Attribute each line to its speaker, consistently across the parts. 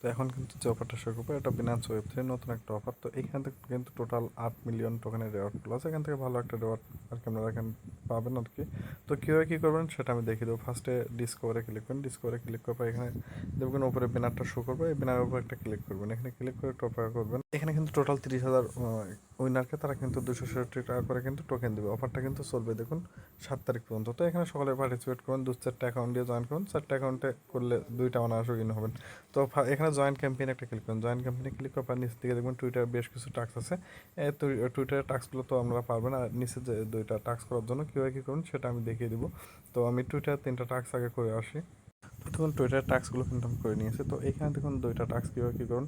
Speaker 1: তো এখন কিন্তু যে অফারটা শুরু করব, এটা বিনান্স ওয়েব থ্রি নতুন একটা অফার তো এখান থেকে কিন্তু টোটাল আট মিলিয়ন টোকেনের রেওয়ার্ডগুলো আছে এখান থেকে ভালো একটা রেওয়ার্ড আর কি আপনারা এখানে পাবেন আর কি। তো কীভাবে কী করবেন সেটা আমি দেখিয়ে দেবো। ফার্স্টে ডিসকভারে ক্লিক করবেন। ডিসকভারে ক্লিক করার পর এখানে দেখবেন ওপরে ব্যানারটা শো করবে। এই ব্যানারের উপর একটা ক্লিক করবেন। এখানে ক্লিক করে একটু অপেক্ষা করবেন। এখানে কিন্তু টোটাল তিরিশ হাজার উইনারকে তারা কিন্তু দুশো ষাটটি টাকা করে কিন্তু টোকেন দেবে। অফারটা কিন্তু চলবে দেখুন, সাত তারিখ পর্যন্ত। তো এখানে সকালে পার্টিসিপেট করুন, দু চারটে অ্যাকাউন্ট দিয়ে জয়েন করুন। চারটে অ্যাকাউন্টে করলে দুইটা অনার্স উইন হবেন। তো এখানে জয়েন ক্যাম্পেইন একটা ক্লিক করুন। জয়েন ক্যাম্পেইনে ক্লিক করার নিচে দিকে দেখবেন টুইটার বেশ কিছু টাস্ক আছে। টুইটারের টাস্কগুলো তো আমরা পারবেন। আর নিচে যে দুইটা টাস্ক করার জন্য কীভাবে কী করুন সেটা আমি দেখিয়ে দিব। তো আমি টুইটার তিনটা টাস্ক আগে করে আসি। দেখুন টুইটার টাস্কগুলো কিন্তু আমি করে নিয়েছে। তো এখানে দেখুন দুইটা টাস্ক কীভাবে কী করুন।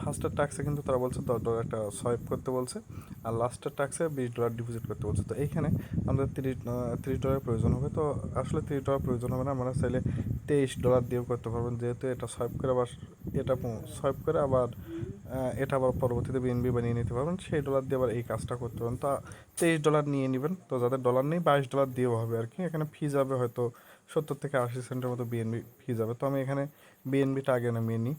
Speaker 1: ফার্স্টের টাক্সে কিন্তু তারা বলছে দশ ডলার একটা সোয়াইপ করতে বলছে আর লাস্টের টাক্সে বিশ ডলার ডিপোজিট করতে বলছে। তো এইখানে আমাদের তিরিশ তিরিশ ডলার প্রয়োজন হবে। তো আসলে তিরিশ ডলার প্রয়োজন হবে না। আমরা চাইলে তেইশ ডলার দিয়েও করতে পারবেন। যেহেতু এটা সোয়াইপ করে আবার, এটা সোয়াইপ করে আবার এটা আবার পরবর্তীতে বিএনবি বানিয়ে নিতে পারবেন। সেই ডলার দিয়ে আবার এই কাজটা করতে পারেন তা তেইশ ডলার নিয়ে নেবেন। তো যাদের ডলার নেই, বাইশ ডলার দিয়েও হবে আর কি। এখানে ফি যাবে হয়তো সত্তর থেকে আশি সেন্টের মতো বিএনবি ফি যাবে। তো আমি এখানে বিএনবিটা আগে নামিয়ে নিই।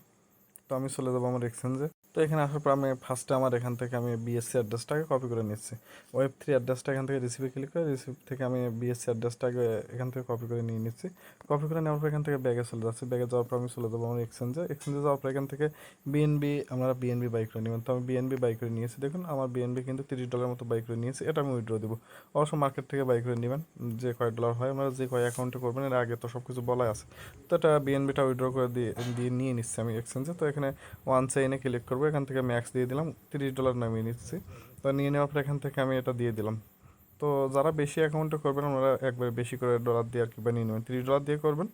Speaker 1: তো আমি চলে যাব আমার এক্সচেঞ্জে তো এখানে আসার পর আমি ফার্স্টে আমার এখান থেকে আমি বিএসসি অ্যাড্রেসটাকে কপি করে নিচ্ছি। ওয়েব থ্রি অ্যাড্রেসটা এখান থেকে রিসিভে ক্লিক করে রিসিভ থেকে আমি বিএসসি অ্যাড্রেসটাকে এখান থেকে কপি করে নিয়ে নিচ্ছি। কপি করে নেওয়ার পর এখান থেকে ব্যাগে চলে যাচ্ছি। ব্যাগে যাওয়ার পর আমি চলে যাব আমার এক্সচেঞ্জে এক্সচেঞ্জে যাওয়ার পর এখান থেকে বিএনবি আমরা বিএনবি বাই করে নেবেন তো আমি বিএনবি বাই করে নিয়েছি। দেখুন, আমার বিএনবি কিন্তু তিরিশ ডলার মতো বাই করে নিয়েছি। এটা আমি উইড্রো দেবো। অবশ্য মার্কেট থেকে বাই করে নেবেন। যে কয় ডলার হয়, আমরা যে কয় অ্যাকাউন্টে করবেন, এর আগে তো সব কিছু বলাই আছে। তো এটা বিএনবিটা উইড্রো করে দিয়ে দিয়ে নিয়ে নিচ্ছি আমি এক্সচেঞ্জে তো এখানে ওয়ান চেইনে ক্লিক করব। এখান থেকে ম্যাক্স দিয়ে দিলাম, তিরিশ ডলার নামিয়ে নিচ্ছি। তো নিয়ে নেওয়ার পর এখান থেকে আমি এটা দিয়ে দিলাম। তো যারা বেশি অ্যাকাউন্টে করবেন, ওনারা একবার বেশি করে ডলার দিয়ে আর কি বানিয়ে নেবেন। তিরিশ ডলার দিয়ে করবেন,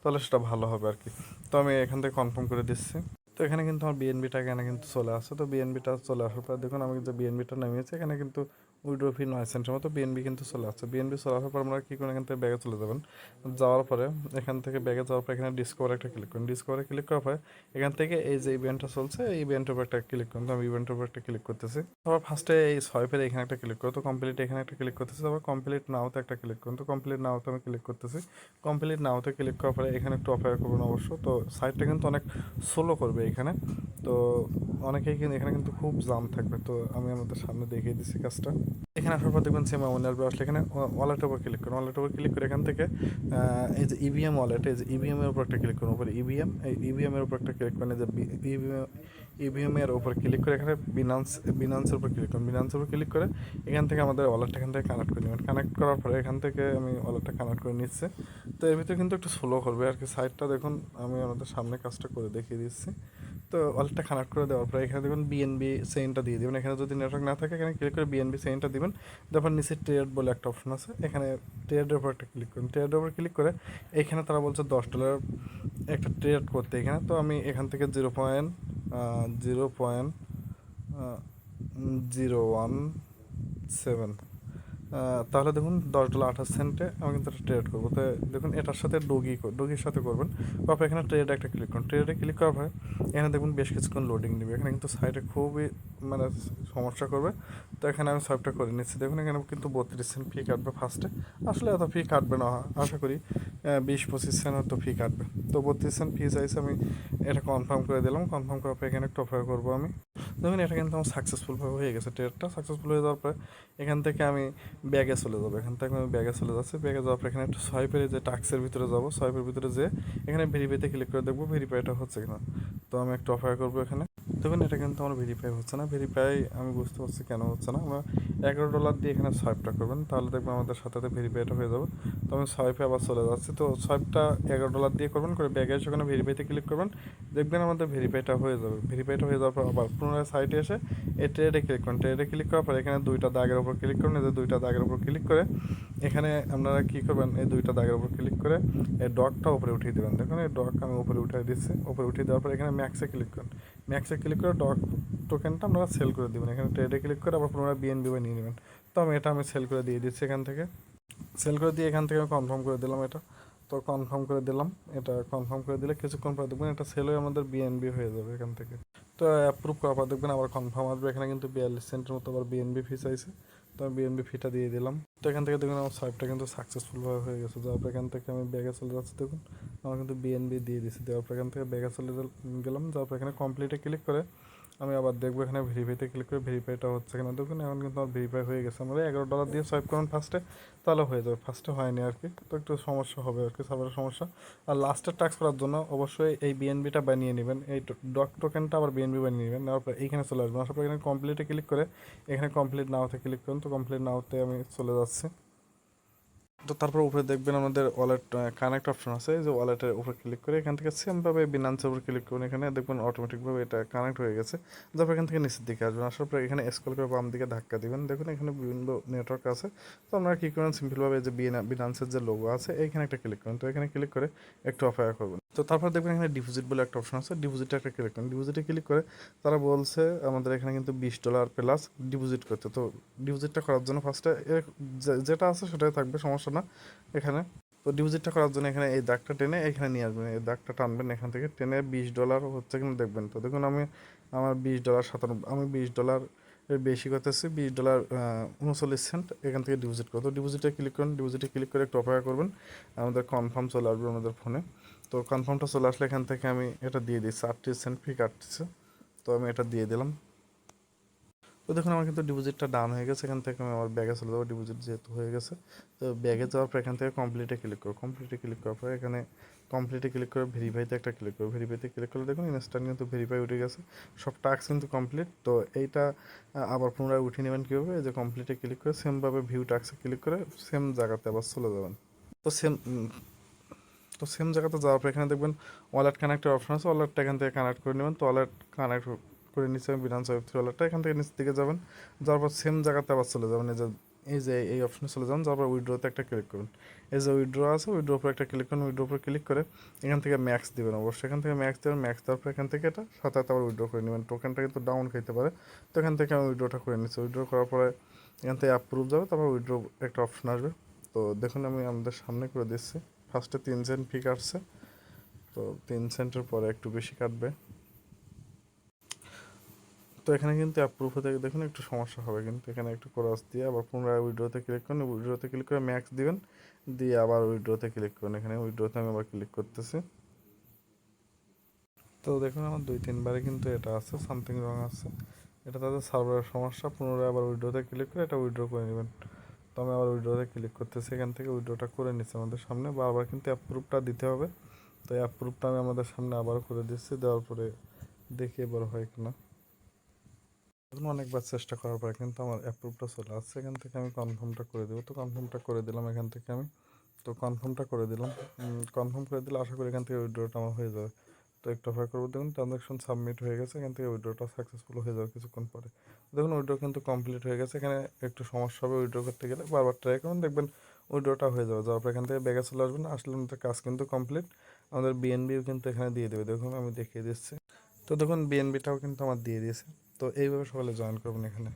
Speaker 1: তাহলে সেটা ভালো হবে আর কি। তো আমি এখান থেকে কনফার্ম করে দিচ্ছি। তো এখানে কিন্তু আমার বিএনবিটা এখানে কিন্তু চলে আসে। তো বিএনবিটা চলে আসার পর দেখুন, আমি কিন্তু বিএনবিটা নামিয়েছি। এখানে কিন্তু উইড্রো ফি নয় সেন্টের মতো বিএনবি কিন্তু চলে আসছে। বিএনবি চলে আসার পর আমরা কী করেন এখান থেকে ব্যাগে চলে যাবেন। যাওয়ার পরে এখান থেকে ব্যাগে যাওয়ার পর এখানে ডিসকভার একটা ক্লিক করুন। ডিসকভারে ক্লিক করার পরে এখান থেকে এই যে ইভেন্টটা চলছে, এই ইভেন্টের উপর একটা ক্লিক করুন। তো আমি ইভেন্টের উপর একটা ক্লিক করতেছি। তারপর ফার্স্টে এই সোয়াইপের এখানে একটা ক্লিক করো তো কমপ্লিট এখানে একটা ক্লিক করতেছি। তারপর কমপ্লিট নাওতে একটা ক্লিক করুন। তো কমপ্লিট নাওতে আমি ক্লিক করতেছি। কমপ্লিট নাওতে ক্লিক করার পরে এখানে একটু অপেক্ষা করবেন অবশ্য। তো সাইটটা কিন্তু অনেক স্লো করবে এখানে। তো অনেকেই কিন্তু এখানে কিন্তু খুব জাম থাকবে। তো আমি আমাদের সামনে দেখিয়ে দিচ্ছি কাজটা। এখানে আসার পর দেখবেন সেম ওনার আসলে এখানে ওয়ালেটের উপর ক্লিক করুন। ওয়ালেটের উপর ক্লিক করে এখান থেকে এই যে ইভিএম ওয়ালেট এই যে ইভিএম এর উপর একটা ক্লিক করুন। উপরে ইভিএম এই ইভিএম এর উপর একটা ক্লিক করেন এই যে ইভিএম ইভিএম এর উপর ক্লিক করে এখানে বিনান্স বিনান্সের উপর ক্লিক করুন। বিনান্সের উপর ক্লিক করে এখান থেকে আমাদের ওয়ালেটটা এখান থেকে কানেক্ট করে নেবেন। কানেক্ট করার পরে এখান থেকে আমি ওয়ালেটটা কানেক্ট করে নিচ্ছি। তো এর ভিতরে কিন্তু একটু স্লো করবে আর কি। সাইডটা দেখুন, আমি আমাদের সামনে কাজটা করে দেখিয়ে দিচ্ছি। তো ওয়ালেটটা কানেক্ট করে দেওয়ার পরে এখানে দেখুন বিএনবি সেন্টটা দিয়ে দেবেন। এখানে যদি নেটওয়ার্ক না থাকে, এখানে ক্লিক করে বিএনবি সেন্টটা দিবেন। তারপর নিচে ট্রেড বলে একটা অপশন আছে। এখানে ট্রেডের উপর একটা ক্লিক করুন। ট্রেডের উপর ক্লিক করে এখানে তারা বলছে দশ ডলার একটা ট্রেড করতে এখানে। তো আমি এখান থেকে zero point zero point zero one seven তাহলে দেখুন দশ ডলার আঠাশ সেন্টে আমি কিন্তু এটা ট্রেড করব। তো দেখুন এটার সাথে ডগি ডগির সাথে করবেন। বা এখানে ট্রেড একটা ক্লিক করুন। ট্রেডে ক্লিক করার পরে এখানে দেখুন বেশ কিছুক্ষণ লোডিং নেবে। এখানে কিন্তু সাইডে খুবই মানে সমস্যা করবে। তো এখানে আমি সবটা করে নিচ্ছি। দেখুন, এখানে কিন্তু বত্রিশ সেন্ট ফি কাটবে ফার্স্টে আসলে এত ফি কাটবে না, আশা করি বিশ পঁচিশ সেন্ট হয়তো ফি কাটবে। তো বত্রিশ সেন্ট ফি চাইছে আমি এটা কনফার্ম করে দিলাম। কনফার্ম করার পর এখানে একটু অফার করব আমি। দেখুন, এটা কিন্তু আমার সাকসেসফুলভাবে হয়ে গেছে। ট্রেডটা সাকসেসফুল হয়ে যাওয়ার পরে এখান থেকে আমি ব্যাগে চলে যাব। এখান থেকে আমি ব্যাগে চলে যাচ্ছি। ব্যাগে যাওয়ার পর এখানে একটু সোয়াইপের যে টাক্সের ভিতরে যাব। সোয়াইপের ভিতরে যে এখানে ভেরিফাইতে ক্লিক করে দেখব। ভেরিফাইটা হচ্ছে কিনা। তো আমি একটু অফার করব এখানে। দেখুন এটা কিন্তু আমার ভেরিফাই হচ্ছে না। ভেরিফাই আমি বুঝতে পারছি কেন হচ্ছে না আমরা এগারো ডলার দিয়ে এখানে সোয়াইপটা করবেন, তাহলে দেখবেন আমাদের সাথে সাথে ভেরিফাইটা হয়ে যাবে। তো আমি সোয়াইপে আবার চলে যাচ্ছি, তো সোয়াইপটা এগারো ডলার দিয়ে করবেন, করে ব্যাগে এসে ওখানে ভেরিফাইতে ক্লিক করবেন, দেখবেন আমাদের ভেরিফাইটা হয়ে যাবে। ভেরিফাইটা হয়ে যাওয়ার পর আবার পুনরায় সাইটে এসে এই ট্রেডে ক্লিক করুন ট্রেডে ক্লিক করার পর এখানে দুইটা দাগের উপর ক্লিক করুন যে দুইটা দাগের উপর ক্লিক করে এখানে আপনারা কী করবেন, এই দুইটা দাগের উপর ক্লিক করে এই ডকটা উপরে উঠিয়ে দেবেন। দেখুন, এই ডক আমি উপরে উঠিয়ে দিচ্ছি, উপরে উঠিয়ে দেওয়ার পর এখানে ম্যাক্সে ক্লিক করুন। ম্যাক্সে ক্লিক করে ডক টোকেনটা আপনারা সেল করে দেবেন। এখানে ট্রেডে ক্লিক করে আবার পুনরায় বিএনবি নিয়ে নেবেন। তো আমি এটা আমি সেল করে দিয়ে দিচ্ছি এখান থেকে। সেল করে দিয়ে এখান থেকে আমি কনফার্ম করে দিলাম এটা। তো কনফার্ম করে দিলাম। এটা কনফার্ম করে দিলে কিছুক্ষণ পর দেখবেন এটা সেল হয়ে আমাদের বিএনবি হয়ে যাবে এখান থেকে। তো অ্যাপ্রুভ করার পর দেখবেন আবার কনফার্ম আসবে। এখানে কিন্তু বিয়াল্লিশ সেন্টের মতো আবার বিএনবি ফি চাইছে। তো আমি বিএনবি ফিটা দিয়ে দিলাম। তো এখান থেকে দেখুন আমার সাইটটা কিন্তু সাকসেসফুলভাবে হয়ে গেছে। যাওয়ার পর এখান থেকে আমি ব্যাগে চলে যাচ্ছি দেখুন। আমার কিন্তু বিএনবি দিয়ে দিয়েছি। দেওয়ার পর এখান থেকে ব্যাগে চলে গেল- গেলাম। যাওয়ার পর এখানে কমপ্লিটে ক্লিক করে আমি আবার দেখব এখানে ভেরিফাইতে ক্লিক করে ভেরিফাইটা হচ্ছে কিনা। দেখুন, এখন কিন্তু আমার ভেরিফাই হয়ে গেছে। আমরা এগারো ডলার দিয়ে সোয়াইপ করুন ফার্স্টে তাহলে হয়ে যাবে। ফার্স্টে হয়নি আর কি। তো একটু সমস্যা হবে আর কি সার্ভারের সমস্যা। আর লাস্টের টাক্স করার জন্য অবশ্যই এই বিএনবিটা বানিয়ে নেবেন। এই ডক টোকেনটা আবার বিএনবি বানিয়ে নেবেন। নেওয়ার পর এইখানে চলে আসবেন। আসার পর এখানে কমপ্লিটে ক্লিক করে এখানে কমপ্লিট নাওতে ক্লিক করুন। তো কমপ্লিট নাওতে আমি চলে যাচ্ছি। তো তারপর উপরে দেখবেন আমাদের ওয়ালেট কানেক্ট অপশন আছে। যে ওয়ালেটের উপরে ক্লিক করে এখান থেকে সেমভাবে বিনান্সের উপর ক্লিক করুন। এখানে দেখবেন অটোমেটিকভাবে এটা কানেক্ট হয়ে গেছে। তারপর এখান থেকে নিচের দিকে আসবেন। আসার পর এখানে স্কল করে বাম দিকে ধাক্কা দিবেন। দেখুন এখানে বিভিন্ন নেটওয়ার্ক আছে। তো আপনারা কী করেন সিম্পলভাবে যে বিনান্সের যে লোগো আছে, এইখানে একটা ক্লিক করুন। তো এখানে ক্লিক করে একটু অপেক্ষা করবেন তো তারপর দেখবেন এখানে ডিপোজিট বলে একটা অপশন আছে। ডিপোজিটে একটা ক্লিক করুন ডিপোজিটে ক্লিক করে তারা বলছে, আমাদের এখানে কিন্তু বিশ ডলার প্লাস ডিপোজিট করতে। তো ডিপোজিটটা করার জন্য ফার্স্টে যেটা আছে সেটাই থাকবে, সমস্যা না। এখানে তো ডিপোজিটটা করার জন্য এখানে এই দাগটা টেনে এখানে নিয়ে আসবেন। এই দাগটা টানবেন এখান থেকে, টেনে বিশ ডলার হচ্ছে কিনা দেখবেন। তো দেখুন আমি আমার বিশ ডলার সাতানব্বই আমি বিশ ডলার এর বেশি করতেছি, বিশ ডলার উনচল্লিশ সেন্ট এখান থেকে ডিপোজিট করতো ডিপোজিটে ক্লিক করুন ডিপোজিটে ক্লিক করে একটু অপেক্ষা করবেন। আমাদের কনফার্ম চলে আসবে আমাদের ফোনে তো কনফার্মটা চলে আসলে এখান থেকে আমি এটা দিয়ে দিচ্ছি আটত্রিশ সেন্ট ফি কাটছে তো আমি এটা দিয়ে দিলাম। তো দেখুন, আমার কিন্তু ডিপোজিটটা ডান হয়ে গেছে। এখান থেকে আমি আমার ব্যাগে চলে যাব। ডিপোজিট যেহেতু হয়ে গেছে। তো ব্যাগে যাওয়ার পর এখান থেকে কমপ্লিটে ক্লিক করো কমপ্লিটে ক্লিক করার পর এখানে কমপ্লিটে ক্লিক করে ভেরিফাইতে একটা ক্লিক করো ভেরিফাইতে ক্লিক করলে দেখুন ইনস্ট্যান্ট কিন্তু ভেরিফাই উঠে গেছে। সব টাস্ক কিন্তু কমপ্লিট তো এইটা আবার পুনরায় উঠিয়ে নেবেন কীভাবে? যে কমপ্লিটে ক্লিক করে সেমভাবে ভিউ টাক্সে ক্লিক করে সেম জায়গাতে আবার চলে যাবেন। তো সেম তো সেম জায়গাতে যাওয়ার পর এখানে দেখবেন ওয়ালেট কানেক্টের অপশন আছে ওয়ালেটটা এখান থেকে কানেক্ট করে নেবেন। তো ওয়ালেট কানেক্ট করে নিচ্ছে বিনান্স ওয়েব থ্রি ওয়ালেটটা এখান থেকে নিচের দিকে যাবেন। যাওয়ার পর সেম জায়গাতে আবার চলে যাবেন। এই যে এই যে এই অপশনে চলে যান যাওয়ার পর উইড্রোতে একটা ক্লিক করুন এই যে উইড্রো আছে উইড্রো উপরে একটা ক্লিক করুন। উইড্রো উপরে ক্লিক করে এখান থেকে ম্যাক্স দেবেন। অবশ্যই এখান থেকে ম্যাক্স দেবেন। ম্যাক্স দেওয়ার পর এখান থেকে এটা সাথে আবার উইড্রো করে নেবেন। টোকেনটা কিন্তু ডাউন খাইতে পারে। তো এখান থেকে আমি উইড্রোটা করে নিচ্ছি। উইড্রো করার পরে এখান থেকে অ্যাপ্রুভ যাবে। তারপর উইড্রো একটা অপশন আসবে। তো দেখুন আমি আমাদের সামনে করে দিচ্ছি। ফার্স্টে তিন সেন্ট ফি কাটছে তো তিন সেন্টের পরে একটু বেশি কাটবে। তো এখানে কিন্তু অ্যাপ্রুভ হতে দেখুন একটু সমস্যা হবে কিন্তু, এখানে একটু ক্রস দিয়ে আবার পুনরায় উইড্রোতে ক্লিক করুন উইড্রোতে ক্লিক করে ম্যাক্স দিবেন, দিয়ে আবার উইড্রোতে ক্লিক করুন। এখানে উইড্রোতে আমি আবার ক্লিক করতেছি। তো দেখুন আমার দুই তিনবারে কিন্তু এটা আছে সামথিং রং আছে। এটা তাদের সার্ভারের সমস্যা, পুনরায় আবার উইড্রোতে ক্লিক করে এটা উইড্রো করে নেবেন। তো আমি আবার উইড্রোতে ক্লিক করতেছি, এখান থেকে উইড্রোটা করে নিচ্ছে আমাদের সামনে। বারবার কিন্তু অ্যাপ্রুভটা দিতে হবে। তো অ্যাপ্রুভটা আমি আমাদের সামনে আবার করে দিচ্ছি, দেওয়ার পরে দেখি এবার হয় কিনা। এখন অনেকবার চেষ্টা করার পরে কিন্তু আমার অ্যাপ্রুভটা চলে আসছে, এখান থেকে আমি কনফার্মটা করে দেবো। তো কনফার্মটা করে দিলাম এখান থেকে আমি। তো কনফার্মটা করে দিলাম। কনফার্ম করে দিলে আশা করি এখান থেকে উইড্রোটা আমার হয়ে যাবে। তো একটু অপেক্ষা করব, দেখুন ট্রানজাকশন সাবমিট হয়ে গেছে, এখান থেকে উইড্রোটা সাকসেসফুল হয়ে যাবে কিছুক্ষণ পরে। দেখুন উইড্রো কিন্তু কমপ্লিট হয়ে গেছে, এখানে একটু সমস্যা হবে উইড্রো করতে গেলে, বারবার ট্রাই করুন, দেখবেন উইড্রোটা হয়ে যাবে। যাওয়ার পর এখান থেকে ব্যাগে চলে আসবেন, আসলে আমাদের কাজ কিন্তু কমপ্লিট আমাদের বিএনবিও কিন্তু এখানে দিয়ে দেবে। দেখুন আমি দেখিয়ে দিচ্ছি। তো দেখুন বিএনবিটাও কিন্তু আমার দিয়ে দিয়েছে। তো এইভাবে সকালে জয়েন করবেন এখানে।